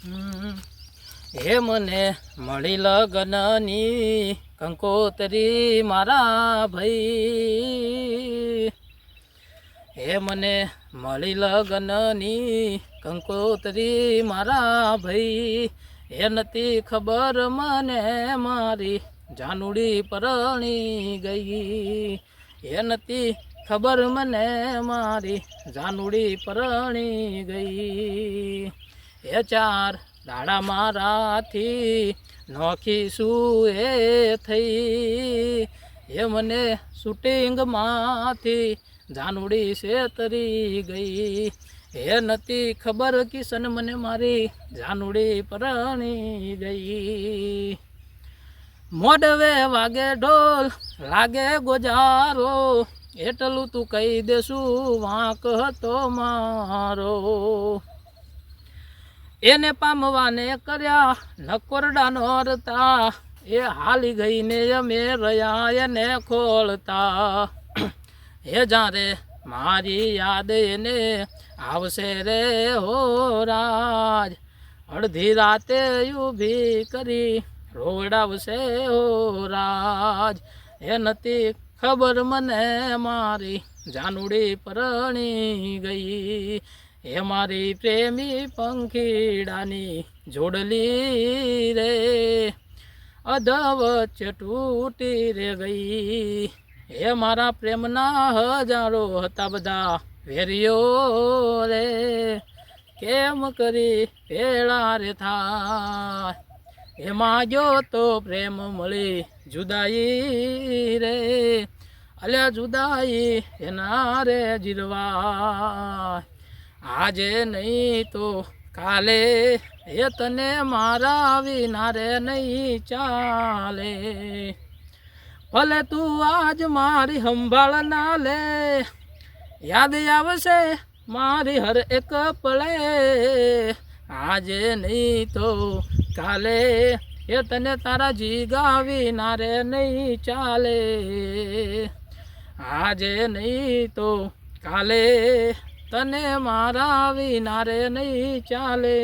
હે મને મળી લગનની કંકોતરી મારા ભાઈ. હે મને મળી લગનની કંકોતરી મારા ભાઈ. એ નથી ખબર મને મારી જાનુડી પરણી ગઈ. એ નથી ખબર મને મારી જાનુડી પરણી ગઈ. એ ચાર દાડા મારાથી નોખી શું એ થઈ. એ મને શૂટિંગમાંથી જાનુડી શેતરી ગઈ. એ નથી ખબર કિશન મને મારી જાનુડી પરણી ગઈ. મોડવે વાગે ઢોલ, લાગે ગોજારો. એટલું તું કહી દેશું, વાંક હતો મારો. એને પામવાને કર્યા, નકોરડા નોરતા એ હાલી ગઈને અમે રહ્યા એને ખોલતા. હે જારે મારી યાદ એને આવશે રે હો રાજ. અડધી રાતે ઊભી કરી રોવડાવશે હો રાજ. એ નથી ખબર મને મારી જાનુડી પરણી ગઈ. એ મારી પ્રેમી પંખીડાની જોડલી રે. અધવચ તૂટી રે ગઈ. હે મારા પ્રેમના હજારો હતા બધા વેર્યો રે. કેમ કરી પેળા રે થા એમાં જો તો પ્રેમ મળી જુદાઈ રે. અલ્યા જુદાઈ એના રે જીરવા આજે નહીં તો કાલે. એ તને મારા વિના રે નહીં ચાલે. ભલે તું આજ મારી સંભાળ ના લે. યાદ આવશે મારી હર એક પળે. આજે નહીં તો કાલે. એ તને તારા જીગા વિના રે નહીં ચાલે. આજે નહીં તો કાલે. તને મારા વિના રે નહીં ચાલે.